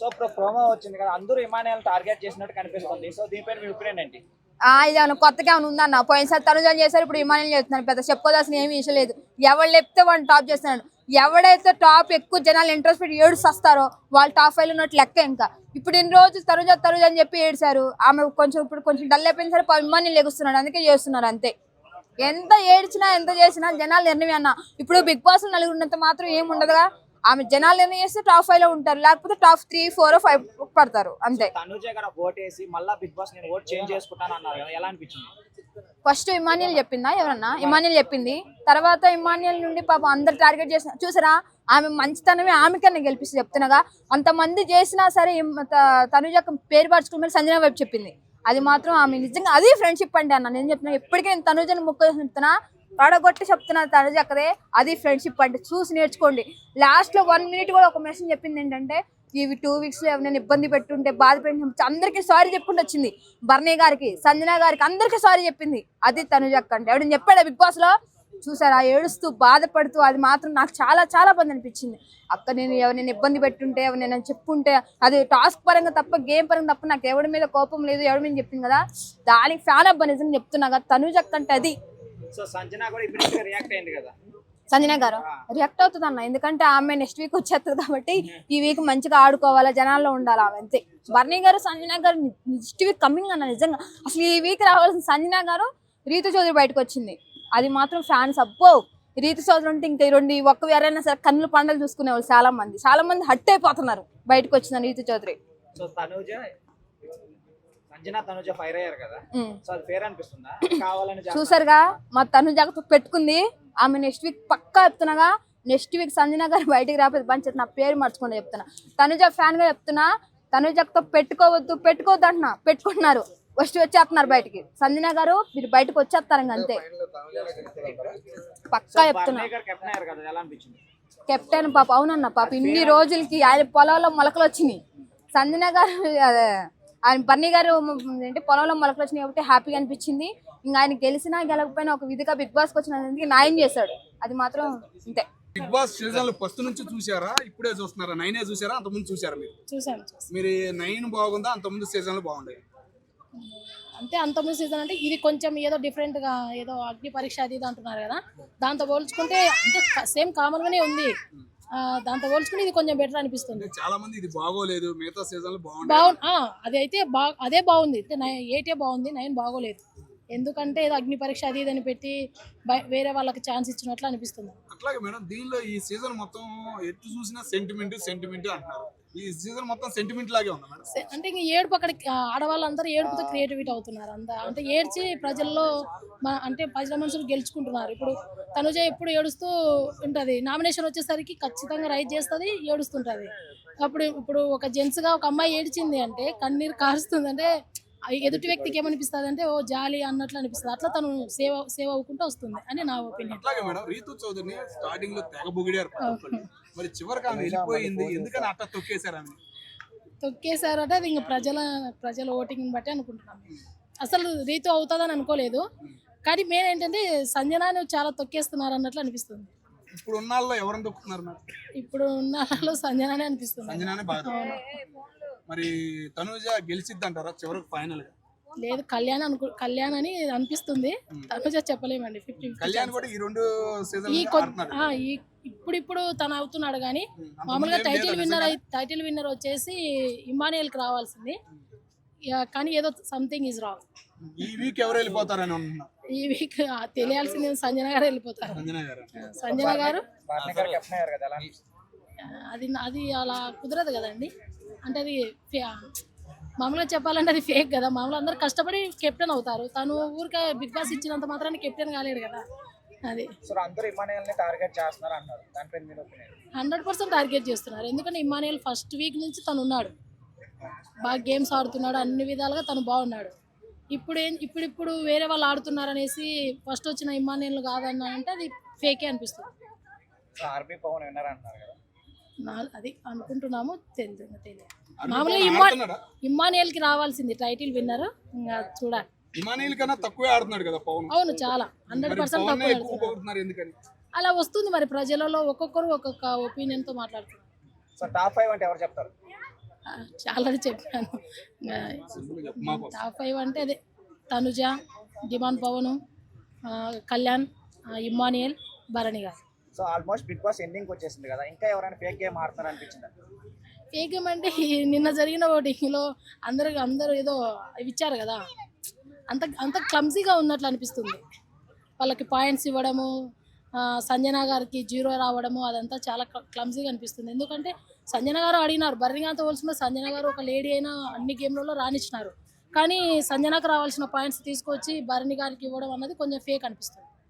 So ఇప్పుడు promo వచ్చింది కదా అందరూ ఇమానియల్ టార్గెట్ చేసినట్టు కనిపిస్తుంది. సో దీనిపైన మీ ఒపీనియన్ ఏంటి? ఆ ఇది ఏమైనా కొత్తగా ఏమైనా ఉందన్న? పోయినసారి తనుజాన్ చేశారు ఇప్పుడు విమానం చేస్తున్నారు పెద్ద. చెప్పుకోదాల్సిన ఏమీ విషయం లేదు. ఎవరు చెప్తే వాడిని టాప్ చేస్తున్నాడు ఎవడైతే టాప్ ఎక్కువ జనాలు ఇంట్రెస్ట్ పెట్టి ఏడు వస్తారో వాళ్ళు టాప్ ఫైవ్ ఉన్నట్టు లెక్క ఇంకా. ఇప్పుడు ఇన్ని రోజులు తరుజా తరుజా అని చెప్పి ఏడ్చారు. ఆమె కొంచెం ఇప్పుడు కొంచెం డల్ అయిపోయిన సరే అభిమానులు లెగుస్తున్నాడు అందుకే చేస్తున్నారు అంతే. ఎంత ఏడ్చినా ఎంత చేసినా జనాలు నిర్ణయం అన్న. ఇప్పుడు బిగ్ బాస్ నలుగురున్నంత మాత్రం ఏం ఉండదుగా. ఆమె జనాలు నిర్ణయం చేస్తే టాప్ ఫైవ్లో ఉంటారు. లేకపోతే టాప్ త్రీ ఫోర్ ఫైవ్ పడతారు. అంతే. తనుజ గారు ఓట్ వేసి మళ్ళా బిగ్ బాస్ నేను ఓట్ చేంజ్ చేసుకుంటాను అన్నారు కదా ఎలా అనిపించింది? ఫస్ట్ ఇమానియల్ చెప్పిందా ఎవరన్నా? ఇమానియల్ చెప్పింది. తర్వాత ఇమానియల్ నుండి పాపం అందరు టార్గెట్ చేసిన చూసారా? ఆమె మంచితనమే ఆమెకన్నా గెలిపిస్తే చెప్తున్నాగా. అంతమంది చేసినా సరే తనుజ పేరు పరచుకుని సంజన వైపు చెప్పింది. అది మాత్రం ఆమె నిజంగా అది ఫ్రెండ్షిప్ అండి అన్న. నేను చెప్తున్నా ఎప్పటికీ నేను తనుజని ముక్క చెప్తున్నా. పడగొట్టి చెప్తున్నారు తనుజ అక్కడే అది ఫ్రెండ్షిప్ అంటే చూసి నేర్చుకోండి. లాస్ట్లో వన్ మినిట్ కూడా ఒక మెసేజ్ చెప్పింది ఏంటంటే ఇవి టూ వీక్స్లో ఎవరైనా ఇబ్బంది పెట్టుంటే బాధ పెట్టి అందరికీ సారీ చెప్పుకుంటూ వచ్చింది. బర్నీ గారికి సంజన గారికి అందరికీ సారీ చెప్పింది. అది తనుజ అక్క అంటే. ఎవడని చెప్పాడు బిగ్ బాస్లో చూసారా ఏడుస్తూ బాధపడుతూ అది మాత్రం నాకు చాలా చాలా బాధ అనిపించింది. అక్క నేను ఎవరినైనా ఇబ్బంది పెట్టుంటే ఎవరినైనా చెప్పుంటే అది టాస్క్ పరంగా తప్ప గేమ్ పరంగా తప్ప నాకు ఎవరి మీద కోపం లేదు ఎవరి మీద చెప్పింది కదా. దానికి ఫ్యాన్ అబ్బా నిజం చెప్తున్నా కదా తనుజక్క అంటే అది. సో సంజన కూడా ఇప్పుడు రియాక్ట్ అయింది కదా. సంజన గారు రియాక్ట్ అవుతుంది అన్న ఎందుకంటే ఆమె నెక్స్ట్ వీక్ వచ్చేస్తుంది కాబట్టి ఈ వీక్ మంచిగా ఆడుకోవాలా జనాల్లో ఉండాలి ఆమె అంతే. బర్నీ గారు సంజన గారు నెక్స్ట్ వీక్ కమింగ్ అన్న నిజంగా. అసలు ఈ వీక్ రావాల్సిన సంజన గారు రీతు చౌదరి బయటకు వచ్చింది. అది మాత్రం ఫ్యాన్స్ అబ్బో! రీతు చౌదరి ఉంటే ఇంకా ఈ రెండు ఒక్క ఎవరైనా సరే కన్నుల పండలు చూసుకునే వాళ్ళు చాలా మంది చాలా మంది హట్ అయిపోతున్నారు బయటకు వచ్చిన రీతు చౌదరి. సో తనుజ ఫైర్ అయ్యారు కదా. సో అది ఫేర్ అనిపిస్తుందా? కావాలని? చూసారుగా మా తను జాగ్రత్త పెట్టుకుంది. ఆమె నెక్స్ట్ వీక్ పక్కా చెప్తున్నాగా నెక్స్ట్ వీక్ సంజన గారు బయటికి రాకపోతే పంచాయతీ నా పేరు మర్చుకుంటే చెప్తున్నా. తనుజ ఫ్యాన్గా చెప్తున్నా తనుజతో పెట్టుకోవద్దు పెట్టుకోవద్దు అంటున్నా. పెట్టుకుంటున్నారు. ఫస్ట్ వచ్చేస్తున్నారు బయటికి. సంజన గారు మీరు బయటకు వచ్చేస్తారు అంతే. పక్కా చెప్తున్నా. కెప్టెన్ పాప అవునన్న పాప. ఇన్ని రోజులకి ఆయన పొలంలో మొలకలు వచ్చినాయి. సంజన గారు అదే. ఆయన బన్నీ గారు ఏంటి పొలంలో మొలకలు వచ్చినాయి కాబట్టి హ్యాపీగా అనిపించింది. ఇంకా ఆయన గెలిచినా గెలకపోయినా ఒక విధిగా బిగ్ బాస్కి వచ్చినందుకు న్యాయం చేశాడు. అది మాత్రం అంతే బిగ్ బాస్ సీజన్ ఫస్ట్ నుంచి చూసారా ఇప్పుడే చూస్తున్నారా? నైనే చూసారా అంతకుముందు చూసారా మీరు? చూసాను మీరు నైన్ బాగుందా? అంతకుముందు సీజన్లు బాగుండేవి? అంటే అంతకుముందు సీజన్ అంటే ఇది కొంచెం ఏదో different గా ఏదో అగ్ని పరీక్ష అది ఇది అంటున్నారు కదా. దాంతో పోల్చుకుంటే అంటే సేమ్ కామన్ గానే ఉంది. దాంతో పోల్చుకుంటే ఇది కొంచెం బెటర్ అనిపిస్తుంది. చాలా మంది ఇది బాగోలేదు మిగతా సీజన్లు బాగుండే బాగు ఆ, అది అయితే బా అదే బాగుంది. ఎయిటే బాగుంది నైన్ బాగోలేదు. ఎందుకంటే ఏదో అగ్ని పరీక్ష అది ఇది అని పెట్టి వేరే వాళ్ళకి ఛాన్స్ ఇచ్చినట్లు అనిపిస్తుంది. అట్లాగే మేడం దీనిలో ఈ సీజన్ మొత్తం ఎటు చూసినా సెంటిమెంట్ సెంటిమెంట్ అంటున్నారు. ఈ సీజన్ మొత్తం సెంటిమెంట్ లాగే ఉంది మేడం? అంటే ఇంక ఏడుపు అక్కడ ఆడవాళ్ళందరూ ఏడుపుతో క్రియేటివిటీ అవుతున్నారు అంత. అంటే ఏడ్చి ప్రజల్లో అంటే ప్రజల మనసులు గెలుచుకుంటున్నారు. ఇప్పుడు తనుజ ఎప్పుడు ఏడుస్తూ ఉంటది. నామినేషన్ వచ్చేసరికి ఖచ్చితంగా రైట్ చేస్తుంది ఏడుస్తుంటది. అప్పుడు ఇప్పుడు ఒక జెంట్స్గా ఒక అమ్మాయి ఏడ్చింది అంటే కన్నీరు కారుస్తుంది అంటే ఎదుటి వ్యక్తికి ఏమనిపిస్తుంది అంటే ఓ జాలి అన్నట్లు అనిపిస్తుంది. అట్లా తను సేవ్ సేవ్ అవ్వకుంటూ వస్తుంది అని నా ఒపీనియన్. అట్లాగే మేడం రీతు చౌదరిని స్టార్టింగ్లో తెగ. మరి చివరికి ఆమె వెళ్ళిపోయింది? ఎందుకని అట్లా తొక్కేశారు ఆమె తొక్కేశారు అంటే అది ఇంకా ప్రజల ప్రజల ఓటింగ్ బట్టి అనుకుంటున్నాను అసలు రీతు అవుతుందని అనుకోలేదు. కానీ మెయిన్ ఏంటంటే సంజనాని చాలా తొక్కేస్తున్నారు అన్నట్లు అనిపిస్తుంది. ఇప్పుడు ఉన్న ఎవరిని తొక్కుతున్నారు ఇప్పుడు ఉన్న వాళ్ళలో సంజనానే అనిపిస్తుంది. సంజనానే బాగా మరి తనుజ గెలిచిద్ది అంటారా చివరికి ఫైనల్గా? లేదు కళ్యాణ్ అనుకు కళ్యాణ్ అని అనిపిస్తుంది. తనుజ చెప్పలేమండి ఫిఫ్టీ కళ్యాణ్ కూడా ఈ రెండు సీజన్ ఈ ఈ ఇప్పుడు ఇప్పుడు తను అవుతున్నాడు కానీ మామూలుగా టైటిల్ విన్నర్ టైటిల్ విన్నర్ వచ్చేసి ఇమానియల్కి రావాల్సింది. ఇక కానీ ఏదో సంథింగ్ ఈజ్ రాంగ్ ఈ వీక్ ఎవరు వెళ్ళిపోతారని ఈ వీక్ తెలియాల్సింది సంజన గారు వెళ్ళిపోతారు. సంజన గారు. అది అది అలా కుదరదు కదండి. అంటే అది మామూలుగా చెప్పాలంటే అది ఫేక్ కదా. మామూలు అందరు కష్టపడి కెప్టెన్ అవుతారు. తను ఊరికే బిగ్ బాస్ ఇచ్చినంత మాత్రాన్ని కెప్టెన్ కాలేడు కదా. అది. హండ్రెడ్ పర్సెంట్ టార్గెట్ చేస్తున్నారు. ఎందుకంటే ఇమానియల్ ఫస్ట్ వీక్ నుంచి తను ఉన్నాడు. బాగా గేమ్స్ ఆడుతున్నాడు. అన్ని విధాలుగా తను బాగున్నాడు. ఇప్పుడు ఏం ఇప్పుడు ఇప్పుడు వేరే వాళ్ళు ఆడుతున్నారు అనేసి ఫస్ట్ వచ్చిన ఇమానియల్ కాదన్నా అంటే అది ఫేకే అనిపిస్తుంది. ఆర్బీ పవన్ విన్నర్ అంటున్నారు కదా. అది అనుకుంటున్నాము తెలియదు మామూలుగా పవన్ ఇమ్మా ఆడుతున్నాడా? ఇమ్మానియల్కి రావాల్సింది టైటిల్ విన్నర్. ఇంకా చూడాలి ఇమానీయుల కన్నా తక్కువే ఆడుతున్నాడు కదా పవన్. అవును చాలా. హండ్రెడ్ పర్సెంట్ తక్కువ అలా వస్తుంది మరి ప్రజలలో ఒక్కొక్కరు ఒక్కొక్క ఒపీనియన్తో మాట్లాడుతున్నారు. సో టాప్ ఫైవ్ అంటే ఎవరు చెప్తారు? ఆల్రెడీ చెప్పాను. టాప్ ఫైవ్ అంటే అదే తనుజ డిమాండ్ పవన్ కళ్యాణ్ ఇమ్మానియల్ భరణి గారు. So almost bigg boss ending వచ్చేసింది కదా. ఇంకా ఎవరైనా ఫేక్ గేమ్ ఆడతారు అనిపించింది ఏకం అంటే నిన్న జరిగిన ఓటింగ్లో అందరు అందరూ ఏదో ఇచ్చారు కదా. అంత అంత క్లమ్జీగా ఉన్నట్లు అనిపిస్తుంది. వాళ్ళకి పాయింట్స్ ఇవ్వడము సంజనా సంజన గారికి జీరో రావడము అదంతా చాలా క్లమ్జీగా అనిపిస్తుంది. ఎందుకంటే సంజన గారు అడిగినారు బర్రింగాతో పోల్చుకుంటే సంజన గారు ఒక లేడీ అయినా అన్ని గేమ్లలో రాణించినారు. కానీ సంజనకు రావాల్సిన పాయింట్స్ తీసుకొచ్చి భరణి గారికి ఇవ్వడం అన్నది కొంచెం ఫేక్ అనిపిస్తుంది.